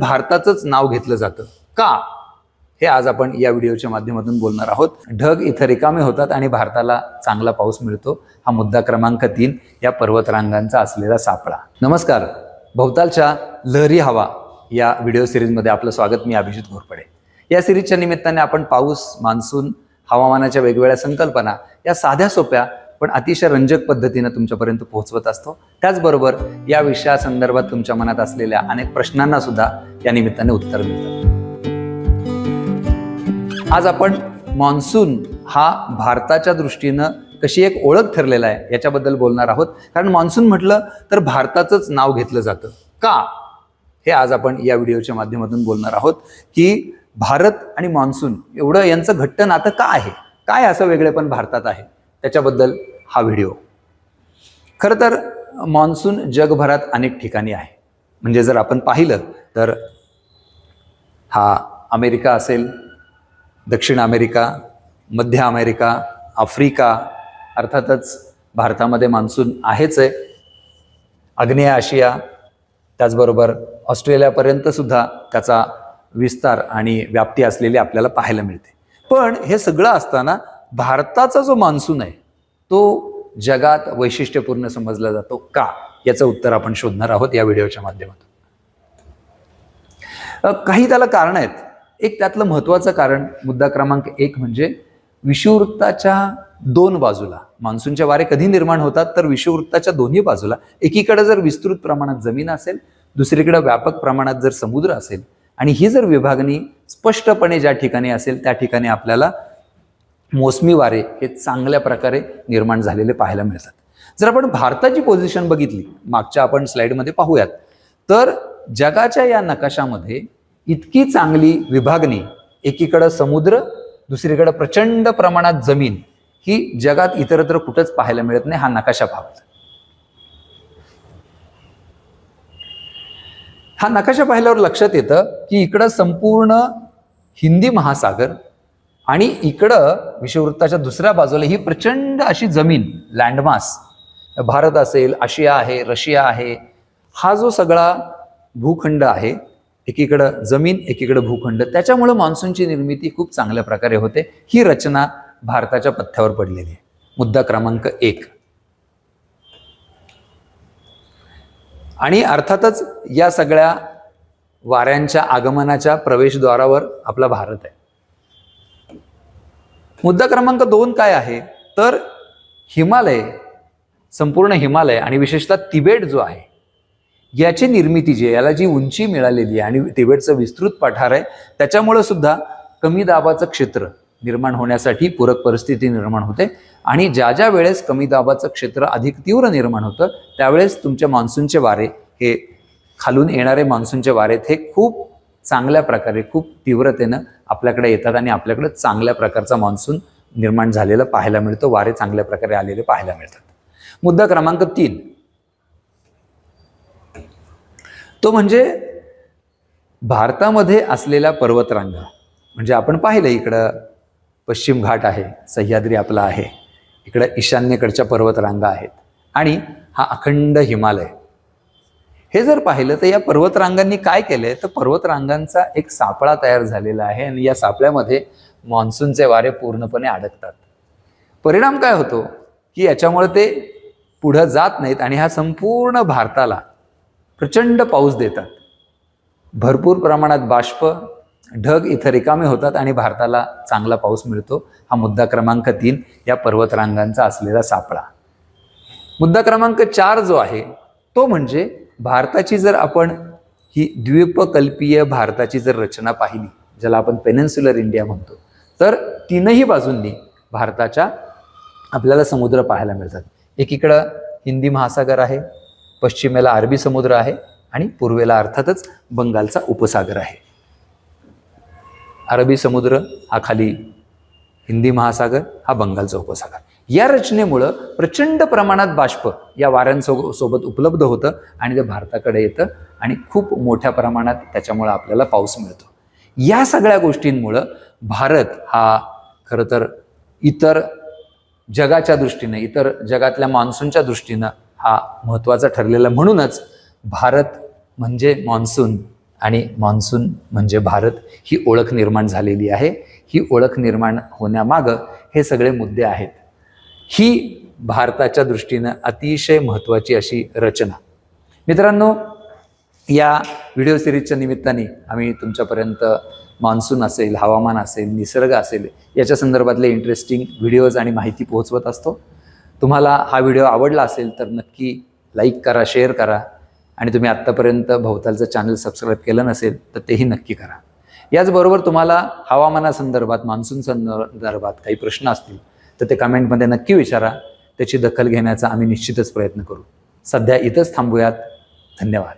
भारताचंच नाव घेतलं जातं. का? हे आज आपण या व्हिडिओच्या माध्यमातून बोलणार आहोत. ढग इथं रिकामे होतात आणि भारताला चांगला पाऊस मिळतो. हा मुद्दा क्रमांक तीन या पर्वतरांगांचा असलेला सापळा. नमस्कार. भोवतालच्या लहरी हवा या व्हिडिओ सिरीजमध्ये आपलं स्वागत. मी अभिजित घोरपडे. या सिरीजच्या निमित्ताने आपण पाऊस मान्सून हवामानाच्या वेगवेगळ्या संकल्पना या साध्या सोप्या पण अतिशय रंजक पद्धतीनं तुमच्यापर्यंत पोहोचवत असतो. त्याचबरोबर या विषयासंदर्भात तुमच्या मनात असलेल्या अनेक प्रश्नांना सुद्धा या निमित्ताने उत्तर मिळतात आज आपण मान्सून हा भारताच्या दृष्टीनं कशी एक ओळख ठरलेला आहे याच्याबद्दल बोलणार आहोत. कारण मान्सून म्हटलं तर भारताचंच नाव घेतलं जातं. का? हे आज आपण या व्हिडिओच्या माध्यमातून बोलणार आहोत की भारत आणि मान्सून एवढं यांचं घट्ट नातं का आहे? काय असं वेगळेपण भारतात आहे? त्याच्याबद्दल हा व्हिडिओ. खरं तर मान्सून जगभरात अनेक ठिकाणी आहे. म्हणजे जर आपण पाहिलं तर हा अमेरिका असेल दक्षिण अमेरिका मध्य अमेरिका आफ्रिका अर्थातच भारतामध्ये मान्सून आहेच आहे. आग्नेय आशिया त्याचबरोबर ऑस्ट्रेलियापर्यंत सुद्धा त्याचा विस्तार आणि व्याप्ती असलेली आपल्याला पाहायला मिळते. पण हे सगळं असताना भारताचा जो मान्सून आहे तो जगात वैशिष्ट्यपूर्ण समजला जातो का? याचं उत्तर आपण शोधणार आहोत या व्हिडिओच्या माध्यमातून. काही त्याला कारण आहेत. एक त्यातलं महत्वाचं कारण मुद्दा क्रमांक एक म्हणजे विषुववृत्ताच्या दोन बाजूला मान्सूनचे वारे कधी निर्माण होतात तर विषुववृत्ताच्या दोन्ही बाजूला एकीकडे जर विस्तृत प्रमाणात जमीन असेल दुसरीकडे व्यापक प्रमाणात जर समुद्र असेल आणि ही जर विभागणी स्पष्टपणे ज्या ठिकाणी असेल त्या ठिकाणी आपल्याला मोसमी वारे हे चांगल्या प्रकारे निर्माण झालेले पाहायला मिळतात. जर आपण भारताची पोझिशन बघितली मागच्या आपण स्लाईडमध्ये पाहूयात तर जगाच्या या नकाशामध्ये इतकी चांगली विभागणी एकीकडं समुद्र दुसरीकडं प्रचंड प्रमाणात जमीन ही जगात इतरत्र कुठंच पाहायला मिळत नाही हा नकाशा पाहतो हा नकाशा पाहिल्यावर लक्षात येतं की इकडं संपूर्ण हिंदी महासागर आणि इकडं विषुववृत्ताच्या दुसऱ्या बाजूला ही प्रचंड अशी जमीन लँडमास भारत असेल आशिया आहे रशिया आहे हा जो सगळा भूखंड आहे एकीकडं जमीन एकीकडं भूखंड त्याच्यामुळं मान्सूनची निर्मिती खूप चांगल्या प्रकारे होते. ही रचना भारताच्या पथ्यावर पडलेली आहे. मुद्दा क्रमांक एक. आणि अर्थातच या सगळ्या वाऱ्यांच्या आगमनाच्या प्रवेशद्वारावर आपला भारत आहे. मुद्दा क्रमांक दोन काय आहे? तर हिमालय संपूर्ण हिमालय आणि विशेषतः तिबेट जो आहे याची निर्मिती जी याला जी उंची मिळालेली आहे आणि तिबेटचं विस्तृत पठार आहे त्याच्यामुळं सुद्धा कमी दाबाचं क्षेत्र निर्माण होण्यासाठी पूरक परिस्थिती निर्माण होते. आणि ज्या ज्या वेळेस कमी दाबाचं क्षेत्र अधिक तीव्र निर्माण होतं त्यावेळेस तुमच्या मान्सूनचे वारे हे खालून येणारे मान्सूनचे वारे हे खूप चांगल्या प्रकारे खूप तीव्रतेनं आपल्याकडे येतात आणि आपल्याकडे चांगल्या प्रकारचा मान्सून निर्माण झालेला पाहायला मिळतो. वारे चांगल्या प्रकारे आलेले पाहायला मिळतात. मुद्दा क्रमांक तीन. तो म्हणजे भारतामध्ये असलेल्या पर्वतरांगा. म्हणजे आपण पाहिलं इकडं पश्चिम घाट आहे सह्याद्री आपला आहे. इकडं ईशान्येकडच्या पर्वतरांगा आहेत. आणि हा अखंड हिमालय. हे जर पाहिलं तर या पर्वतरांगांनी काय केलंय? तर पर्वतरांगांचा एक सापळा तयार झालेला आहे आणि या सापळ्यामध्ये मान्सूनचे वारे पूर्णपणे अडकतात. परिणाम काय होतो? की याच्यामुळे ते पुढं जात नाहीत आणि हा संपूर्ण भारताला प्रचंड पाऊस देतात. भरपूर प्रमाणात बाष्प ढग इथं रिकामे होतात आणि भारताला चांगला पाऊस मिळतो. हा मुद्दा क्रमांक तीन या पर्वतरांगांचा असलेला सापळा. मुद्दा क्रमांक चार जो आहे तो म्हणजे भारताची जर आपण ही द्वीपकल्पीय भारताची जर रचना पाहिली ज्याला आपण पेनेन्सुलर इंडिया म्हणतो तर तीनही बाजूंनी भारताच्या आपल्याला समुद्र पाहायला मिळतात. एकीकडं हिंदी महासागर आहे पश्चिमेला अरबी समुद्र आहे आणि पूर्वेला अर्थातच बंगालचा उपसागर आहे. अरबी समुद्र हा खाली हिंदी महासागर हा बंगालचा उपसागर. या रचनेमुळं प्रचंड प्रमाणात बाष्प या वाऱ्यांसो सोबत उपलब्ध होतं आणि ते भारताकडे येतं आणि खूप मोठ्या प्रमाणात त्याच्यामुळं आपल्याला पाऊस मिळतो. या सगळ्या गोष्टींमुळं भारत हा खरं तर इतर जगाच्या दृष्टीनं इतर जगातल्या मान्सूनच्या दृष्टीनं हा महत्त्वाचा ठरलेला म्हणूनच भारत म्हणजे मान्सून आणि मान्सून म्हणजे भारत ही ओळख निर्माण झालेली आहे. ही ओळख निर्माण होण्यामागं हे सगळे मुद्दे आहेत. ही भारताच्या दृष्टीनं अतिशय महत्त्वाची अशी रचना. मित्रांनो या व्हिडिओ सिरीजच्या निमित्ताने आम्ही तुमच्यापर्यंत मान्सून असेल हवामान असेल निसर्ग असेल याच्या संदर्भातले इंटरेस्टिंग व्हिडिओज आणि माहिती पोहोचवत असतो. तुम्हाला हा व्हिडिओ आवडला असेल तर नक्की लाईक करा शेअर करा आणि तुम्ही आत्तापर्यंत भोवतालचं चॅनल सबस्क्राईब केलं नसेल तर तेही नक्की करा. याचबरोबर तुम्हाला हवामानासंदर्भात मान्सून संदर्भात काही प्रश्न असतील तर ते कमेंटमध्ये नक्की विचारा. त्याची दखल घेण्याचा आम्ही निश्चितच प्रयत्न करू. सध्या इथंच थांबूयात. धन्यवाद.